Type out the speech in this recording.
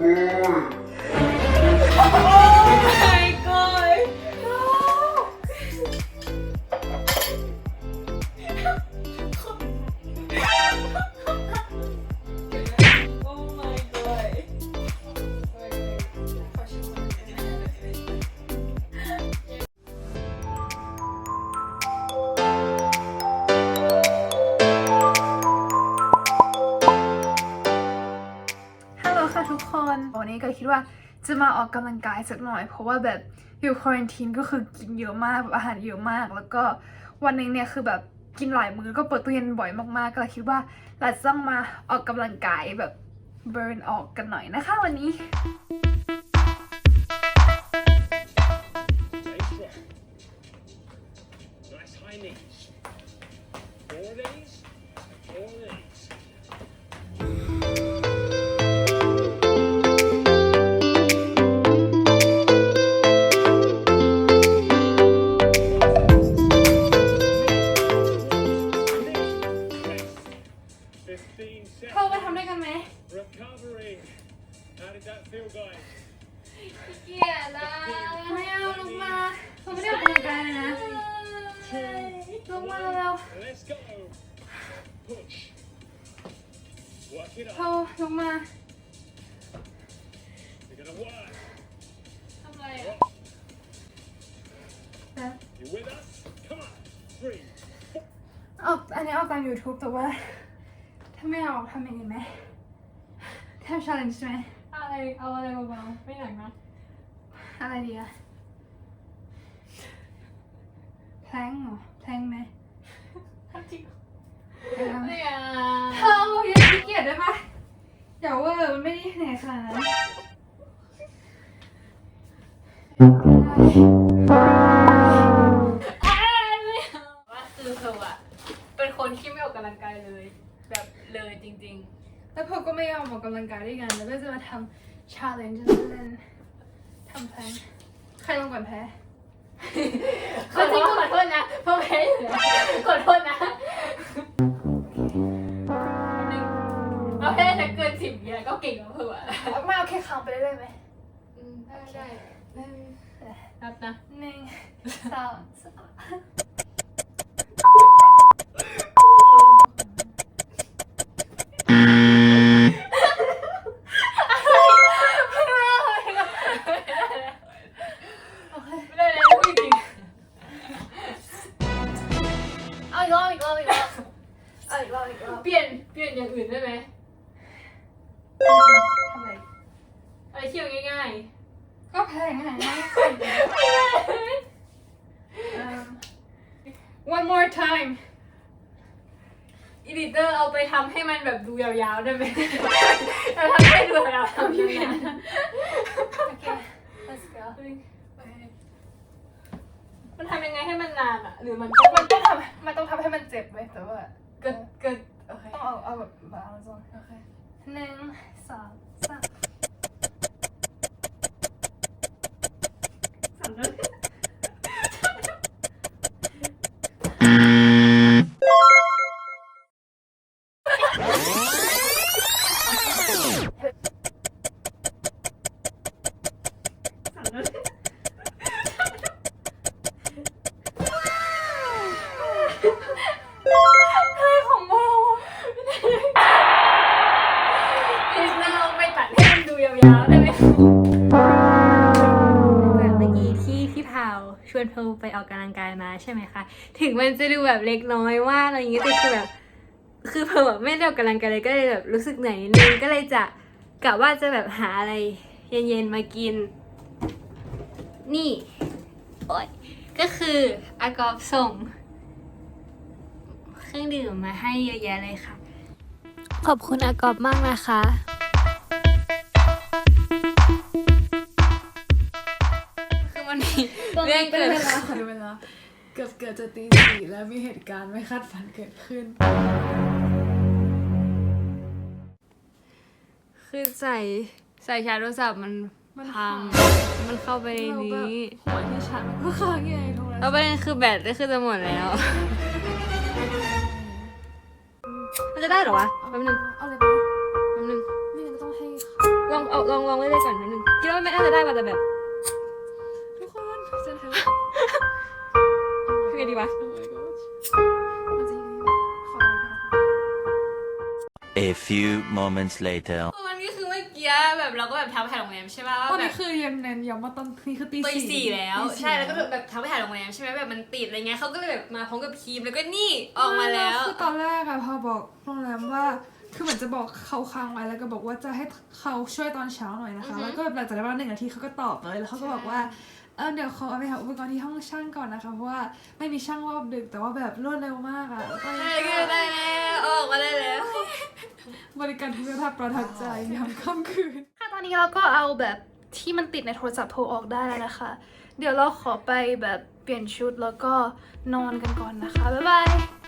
Yeah. ค่ะทุกคน วันนี้ก็คิดว่าจะมาออกกำลังกายสักหน่อย เพราะว่าแบบอยู่ควอนทีนก็คือกินเยอะมากแบบอาหารเยอะมาก แล้วก็วันหนึงเนี่ยคือแบบกินหลายมื้อก็เปิดตู้เย็นบ่อยมากๆ ก็เลยคิดว่าเราจะต้องมาออกกำลังกายแบบเบิร์นออกกันหน่อยนะคะวันนี้ เกลียดนะไม่เอาลงมาเขาไม่ได้ออกกำลังกายเลยนะลงมาแล้วเธ up. อลงมาทำอะไรอะ You with us? Come on. Three. เอาอันนี้เอาตาม YouTube แต่ว่าถ้าไม่เอาทำอย่างนี้ไหมทำ challenge ไหม อะไรเอาอะไรเบาๆไม่หนักนะอะไรดีอะแพลงเหรอแพลงไหมจริงแพลงเนี่ยเธออย่าขี้เกียจได้ปะอย่าเวอร์มันไม่ได้เหนื่อยขนาดนั้น แล้วพอก็ไม่ยอมออกกำลังกายด้วยกันแล้วก็จะมาทำ challenge เล่นๆทำแพลงใครลงก่อนแพ้ๆขอโทษขอโทษนะเพราะแพ้อยู่แล้วขอโทษนะหนึ่งเอาแค่จะเกินสิบเนี่ยก็เก่งแล้วเพื่อะไม่เอาแค่คำไปเรื่อยๆไหมอืมได้ได้รับนะหนึ่งสองสาม เปลี่ยนเปลี่ยนอย่างอื่นได้ไหมทำไมอะไรเที่ยวง่ายก็แพลงง่ายง่ายๆ one more time อีดิเตอร์เอาไปทำให้มันแบบดูยาวๆได้ไหมเราทำให้ดูยาวๆทำยาวๆโอเค let's go มันทำยังไงให้มันนานอะ หรือมันมันต้องทำมันต้องทำให้มันเจ็บไหมแต่ว่า เกิดเกิดโอ เคต้องเอาเอาแบบบาลานซ์โอเคหนึ่งสองสาม ชวนเพลไปออกกำลังกายมาใช่ไหมคะ ถึงมันจะดูแบบเล็กน้อยมาอะไรอย่างเงี้ยแต่คือแบบคือเพลแบบไม่ได้ออกกำลังกายเลยก็เลยแบบรู้สึกเหนื่อยนิดนึงก็เลยจะกะว่าจะแบบหาอะไรเย็นๆมากิน นี่โอ้ยก็คืออากอบส่ง เครื่องดื่มมาให้เยอะแยะเลยค่ะ ขอบคุณอากอบมากนะคะ มีเรื่องเกิดเวลาค่ะเวลาเกือบเกิดจะตีสี่แล้วมีเหตุการณ์ไม่คาดฝันเกิดขึ้น คือใส่ใส่ชาร์จโทรศัพท์มันมันพังพังมันเข้าไปในนี้ หัวที่ฉันก็ค้างยังไงโทรศัแล้วพท์ประเด็นคือแบตก็คือจะหมดแล้ว มันจะได้เหรอวะแป๊บนึงเอาเลยปะแป๊บนึง ไม่งั้นก็ต้องให้ ลองเอาลองลองเล่นๆก่อนนิดนึงคิดว่าไม่น่าจะได้มาแต่แบบ ดีวะมันจะยังไงวะขอลองดู A few moments later. มันก็คือเมื่อกี้แบบเราก็แบบทักไปหาโรงแรมใช่ป่ะว่าตอนแบนี้บคือยังเน้นย้ำว่าตอนนี้คือตีตีสี่สี่แล้วตีสี่ใช่แล้วก็แบบทักไปหาโรงแรมใช่ไหมแบบมันติดอะไรเงี้ยเขาก็เลยแบบมาพร้อมกับครีมแล้วก็นี่ออกมาแล้ว คือตอนแรกอะพอบอกโรงแรมว่า คือเหมือนจะบอกเขาค้างไว้แล้วก็บอกว่าจะให้เขาช่วยตอนเช้าหน่อยนะคะแล้วก็แบบหลังจากนั้นประมาณหนึ่งนาทีเขาก็ตอบเลยแล้วเขาก็บอกว่า เออเดี๋ยวขาเอาไปหาอุปกรณ์ที่ห้องช่างก่อนนะคะเพราะว่าไม่มีช่างรอบดึกแต่ว่าแบบรวดเร็วมากอะแล้วก็ใช่ก็ได้แล้วออกมาได้แล้ว บริการที่กสภาพประทับใจยามค่ำคืน ค่ะตอนนี้เราก็เอาแบบที่มันติดในโทรศัพท์โทรออกได้แล้วนะคะ เดี๋ยวเราขอไปแบบเปลี่ยนชุดแล้วก็นอนกันก่อนนะคะ บ๊ายบาย